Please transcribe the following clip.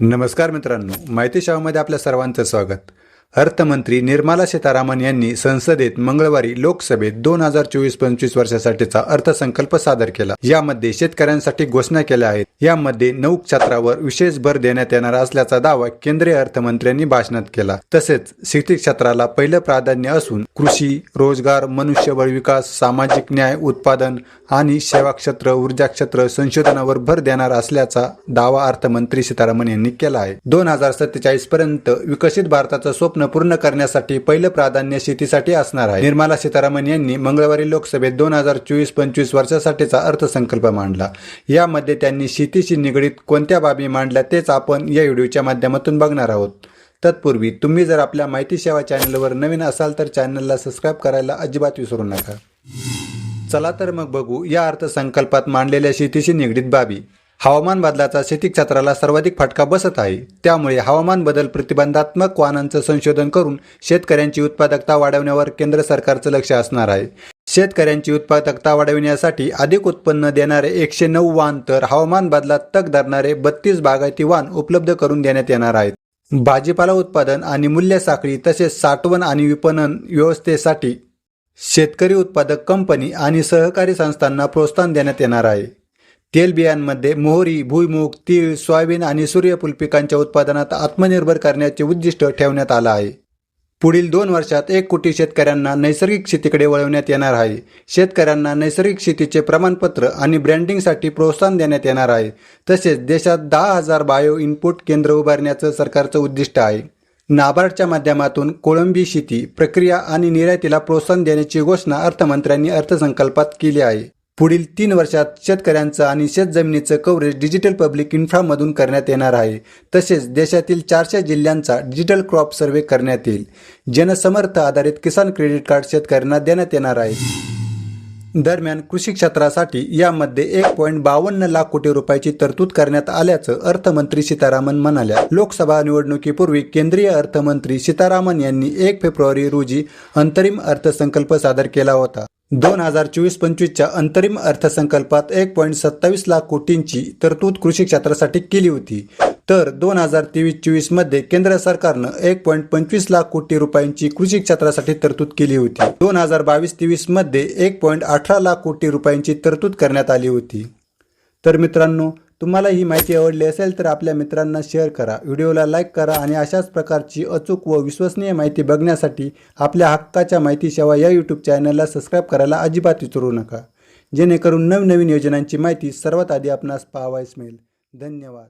नमस्कार मित्रांनो माहिती शाळेमध्ये आपल्या सर्वांचं स्वागत. अर्थमंत्री निर्मला सीतारामन यांनी संसदेत मंगळवारी लोकसभेत दोन हजार चोवीस पंचवीस वर्षासाठीचा अर्थसंकल्प सादर केला. यामध्ये शेतकऱ्यांसाठी घोषणा केल्या आहेत. यामध्ये नऊ क्षेत्रावर विशेष भर देण्यात येणार असल्याचा दावा केंद्रीय अर्थमंत्र्यांनी भाषणात केला. तसेच शेती क्षेत्राला पहिलं प्राधान्य असून कृषी रोजगार मनुष्यबळ विकास सामाजिक न्याय उत्पादन आणि सेवा क्षेत्र ऊर्जा क्षेत्र संशोधनावर भर देणार असल्याचा दावा अर्थमंत्री सीतारामन यांनी केला आहे. दोन हजार सत्तेचाळीस पर्यंत विकसित भारताचं स्वप्न पूर्ण करण्यासाठी पहिलं प्राधान्य शेतीसाठी असणार आहे. निर्मला सीतारामन यांनी मंगळवारी लोकसभेत दोन हजार चोवीस पंचवीस वर्षासाठीचा अर्थसंकल्प मांडला. यामध्ये त्यांनी शेतीशी निगडीत कोणत्या बाबी मांडल्या तेच आपण या व्हिडिओच्या माध्यमातून बघणार आहोत. तत्पूर्वी तुम्ही जर आपल्या माहिती सेवा चॅनलवर नवीन असाल तर चॅनलला सबस्क्राईब करायला अजिबात विसरू नका. चला तर मग बघू या अर्थसंकल्पात मांडलेल्या शेतीशी निगडीत बाबी. हवामान बदलाचा शेती क्षेत्राला सर्वाधिक फटका बसत आहे. त्यामुळे हवामान बदल प्रतिबंधात्मक वाहनांचं संशोधन करून शेतकऱ्यांची उत्पादकता वाढवण्यावर केंद्र सरकारचं लक्ष असणार आहे. शेतकऱ्यांची उत्पादकता वाढविण्यासाठी अधिक उत्पन्न देणारे एकशे नऊ वाहन तर हवामान बदलात तग धरणारे बत्तीस बागायती वाहन उपलब्ध करून देण्यात येणार आहेत. भाजीपाला उत्पादन आणि मूल्य साखळी तसेच साठवण आणि विपणन व्यवस्थेसाठी शेतकरी उत्पादक कंपनी आणि सहकारी संस्थांना प्रोत्साहन देण्यात येणार आहे. तेलबियांमध्ये मोहरी भुईमूग तीळ सोयाबीन आणि सूर्यफूल पिकांच्या उत्पादनात आत्मनिर्भर करण्याचे उद्दिष्ट ठेवण्यात आलं आहे. पुढील दोन वर्षात एक कोटी शेतकऱ्यांना नैसर्गिक शेतीकडे वळवण्यात येणार आहे. शेतकऱ्यांना नैसर्गिक शेतीचे प्रमाणपत्र आणि ब्रँडिंगसाठी प्रोत्साहन देण्यात येणार आहे. तसेच देशात दहा हजार बायो इनपुट केंद्र उभारण्याचं सरकारचं उद्दिष्ट आहे. नाबार्डच्या माध्यमातून कोळंबी शेती प्रक्रिया आणि निर्यातीला प्रोत्साहन देण्याची घोषणा अर्थमंत्र्यांनी अर्थसंकल्पात केली आहे. पुढील तीन वर्षात शेतकऱ्यांचं आणि शेतजमिनीचं कव्हरेज डिजिटल पब्लिक इन्फ्रामधून करण्यात येणार आहे. तसेच देशातील चारशे जिल्ह्यांचा डिजिटल क्रॉप सर्व्हे करण्यात येईल. जनसमर्थ आधारित किसान क्रेडिट कार्ड शेतकऱ्यांना देण्यात येणार आहे. दरम्यान कृषी क्षेत्रासाठी यामध्ये एक पॉईंट बावन्न लाख कोटी रुपयाची तरतूद करण्यात आल्याचं अर्थमंत्री सीतारामन म्हणाल्या. लोकसभा निवडणुकीपूर्वी केंद्रीय अर्थमंत्री सीतारामन यांनी एक फेब्रुवारी रोजी अंतरिम अर्थसंकल्प सादर केला होता. दोन हजार चोवीस पंचवीसच्या अंतरिम अर्थसंकल्पात एक पॉईंट सत्तावीस लाख कोटींची तरतूद कृषी क्षेत्रासाठी केली होती. तर दोन हजार तेवीस चोवीसमध्ये केंद्र सरकारनं एक पॉईंट पंचवीस लाख कोटी रुपयांची कृषी क्षेत्रासाठी तरतूद केली होती. दोन हजार बावीस तेवीसमध्ये एक पॉईंट अठरा लाख कोटी रुपयांची तरतूद करण्यात आली होती. तर मित्रांनो तुम्हाला ही माहिती आवडली असेल तर आपल्या मित्रांना शेअर करा. व्हिडिओला लाईक करा आणि अशाच प्रकारची अचूक व विश्वसनीय माहिती बघण्यासाठी आपल्या हक्काच्या माहिती सेवा या यूट्यूब चॅनलला सबस्क्राईब करायला अजिबात विसरू नका. जेणेकरून नवनवीन योजनांची माहिती सर्वात आधी आपणास पाहावायस मिळेल. धन्यवाद.